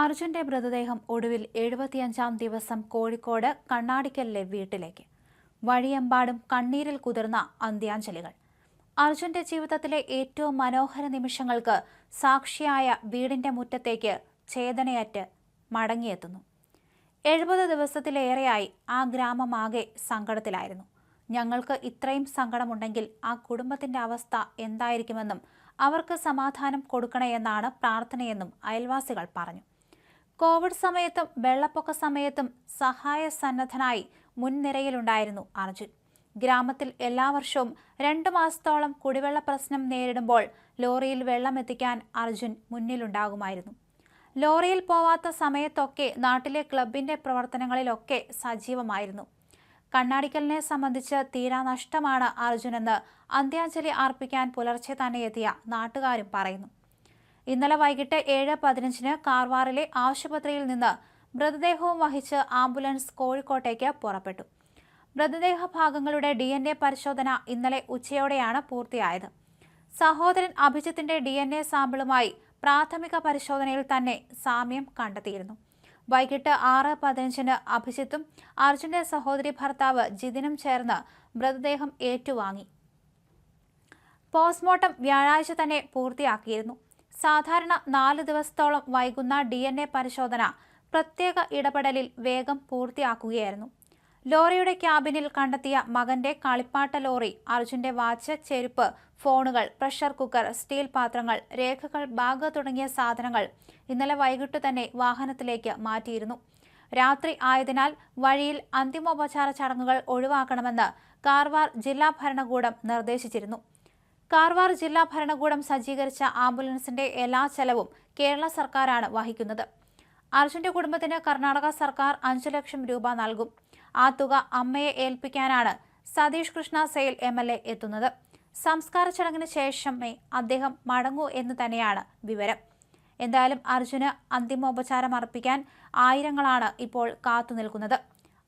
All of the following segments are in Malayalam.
അർജുന്റെ മൃതദേഹം ഒടുവിൽ എഴുപത്തിയഞ്ചാം ദിവസം കോഴിക്കോട് കണ്ണാടിക്കലിലെ വീട്ടിലേക്ക്. വഴിയെമ്പാടും കണ്ണീരിൽ കുതിർന്ന അന്ത്യാഞ്ജലികൾ. അർജുന്റെ ജീവിതത്തിലെ ഏറ്റവും മനോഹര നിമിഷങ്ങൾക്ക് സാക്ഷിയായ വീടിന്റെ മുറ്റത്തേക്ക് ചേതനയറ്റ് മടങ്ങിയെത്തുന്നു. എഴുപത് ദിവസത്തിലേറെയായി ആ ഗ്രാമമാകെ സങ്കടത്തിലായിരുന്നു. ഞങ്ങൾക്ക് ഇത്രയും സങ്കടമുണ്ടെങ്കിൽ ആ കുടുംബത്തിന്റെ അവസ്ഥ എന്തായിരിക്കുമെന്നും അവർക്ക് സമാധാനം കൊടുക്കണേ എന്നാണ് പ്രാർത്ഥനയെന്നും അയൽവാസികൾ പറഞ്ഞു. കോവിഡ് സമയത്തും വെള്ളപ്പൊക്ക സമയത്തും സഹായ സന്നദ്ധനായി മുൻനിരയിലുണ്ടായിരുന്നു അർജുൻ. ഗ്രാമത്തിൽ എല്ലാ വർഷവും രണ്ടു മാസത്തോളം കുടിവെള്ള പ്രശ്നം നേരിടുമ്പോൾ ലോറിയിൽ വെള്ളം എത്തിക്കാൻ അർജുൻ മുന്നിലുണ്ടാകുമായിരുന്നു. ലോറിയിൽ പോവാത്ത സമയത്തൊക്കെ നാട്ടിലെ ക്ലബിന്റെ പ്രവർത്തനങ്ങളിലൊക്കെ സജീവമായിരുന്നു. കണ്ണാടിക്കലിനെ സംബന്ധിച്ച് തീരാ നഷ്ടമാണ് അർജുനെന്ന് അന്ത്യാഞ്ജലി അർപ്പിക്കാൻ പുലർച്ചെ തന്നെ എത്തിയ നാട്ടുകാരും പറയുന്നു. ഇന്നലെ വൈകിട്ട് ഏഴ് പതിനഞ്ചിന് കാർവാറിലെ ആശുപത്രിയിൽ നിന്ന് മൃതദേഹവും വഹിച്ച് ആംബുലൻസ് കോഴിക്കോട്ടേക്ക് പുറപ്പെട്ടു. മൃതദേഹ ഭാഗങ്ങളുടെ ഡി എൻ എ പരിശോധന ഇന്നലെ ഉച്ചയോടെയാണ് പൂർത്തിയായത്. സഹോദരൻ അഭിജിത്തിന്റെ ഡി എൻ എ സാമ്പിളുമായി പ്രാഥമിക പരിശോധനയിൽ തന്നെ സാമ്യം കണ്ടെത്തിയിരുന്നു. വൈകിട്ട് ആറ് പതിനഞ്ചിന് അഭിജിത്തും അർജുന്റെ സഹോദരി ഭർത്താവ് ജിതിനും ചേർന്ന് മൃതദേഹം ഏറ്റുവാങ്ങി. പോസ്റ്റ്മോർട്ടം വ്യാഴാഴ്ച തന്നെ പൂർത്തിയാക്കിയിരുന്നു. സാധാരണ നാല് ദിവസത്തോളം വൈകുന്ന ഡി എൻ എ പരിശോധന പ്രത്യേക ഇടപെടലിൽ വേഗം പൂർത്തിയാക്കുകയായിരുന്നു. ലോറിയുടെ ക്യാബിനിൽ കണ്ടെത്തിയ മകന്റെ കളിപ്പാട്ട ലോറി അർജുന്റെ വാച്ച് ചെരുപ്പ് ഫോണുകൾ പ്രഷർ കുക്കർ സ്റ്റീൽ പാത്രങ്ങൾ രേഖകൾ ബാഗ് തുടങ്ങിയ സാധനങ്ങൾ ഇന്നലെ വൈകിട്ട് തന്നെ വാഹനത്തിലേക്ക് മാറ്റിയിരുന്നു. രാത്രി ആയതിനാൽ വഴിയിൽ അന്തിമോപചാര ചടങ്ങുകൾ ഒഴിവാക്കണമെന്ന് കാർവാർ ജില്ലാ ഭരണകൂടം നിർദ്ദേശിച്ചിരുന്നു. കാർവാർ ജില്ലാ ഭരണകൂടം സജ്ജീകരിച്ച ആംബുലൻസിന്റെ എല്ലാ ചെലവും കേരള സർക്കാരാണ് വഹിക്കുന്നത്. അർജുന്റെ കുടുംബത്തിന് കർണാടക സർക്കാർ അഞ്ചു ലക്ഷം രൂപ നൽകും. ആ തുക അമ്മയെ ഏൽപ്പിക്കാനാണ് സതീഷ് കൃഷ്ണ സെയിൽ എം എത്തുന്നത്. സംസ്കാര ചടങ്ങിന് ശേഷമേ അദ്ദേഹം മടങ്ങൂ എന്ന് തന്നെയാണ് വിവരം. എന്തായാലും അർജുന് അന്തിമോപചാരം അർപ്പിക്കാൻ ആയിരങ്ങളാണ് ഇപ്പോൾ കാത്തുനിൽക്കുന്നത്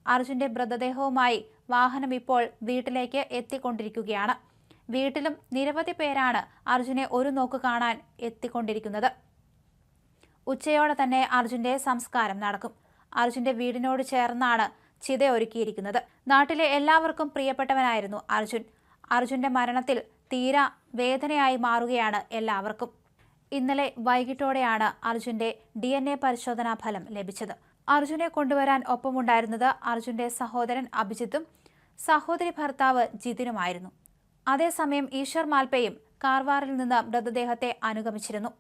അർജുന്റെ മൃതദേഹവുമായി വാഹനം ഇപ്പോൾ വീട്ടിലേക്ക് എത്തിക്കൊണ്ടിരിക്കുകയാണ്. വീട്ടിലും നിരവധി പേരാണ് അർജുനെ ഒരു നോക്ക് കാണാൻ എത്തിക്കൊണ്ടിരിക്കുന്നത്. ഉച്ചയോടെ തന്നെ അർജുന്റെ സംസ്കാരം നടക്കും. അർജുന്റെ വീടിനോട് ചേർന്നാണ് ചിത ഒരുക്കിയിരിക്കുന്നത്. നാട്ടിലെ എല്ലാവർക്കും പ്രിയപ്പെട്ടവനായിരുന്നു അർജുൻ. അർജുന്റെ മരണത്തിൽ തീരാ വേദനയായി മാറുകയാണ് എല്ലാവർക്കും. ഇന്നലെ വൈകിട്ടോടെയാണ് അർജുന്റെ ഡി എൻ എ പരിശോധനാ ഫലം ലഭിച്ചത്. അർജുനെ കൊണ്ടുവരാൻ ഒപ്പമുണ്ടായിരുന്നത് അർജുന്റെ സഹോദരൻ അഭിജിത്തും സഹോദരി ഭർത്താവ് ജിതിനുമായിരുന്നു. അതേസമയം ഈശ്വർ മാൽപ്പയും കാർവാറിൽ നിന്ന് മൃതദേഹത്തെ അനുഗമിച്ചിരുന്നു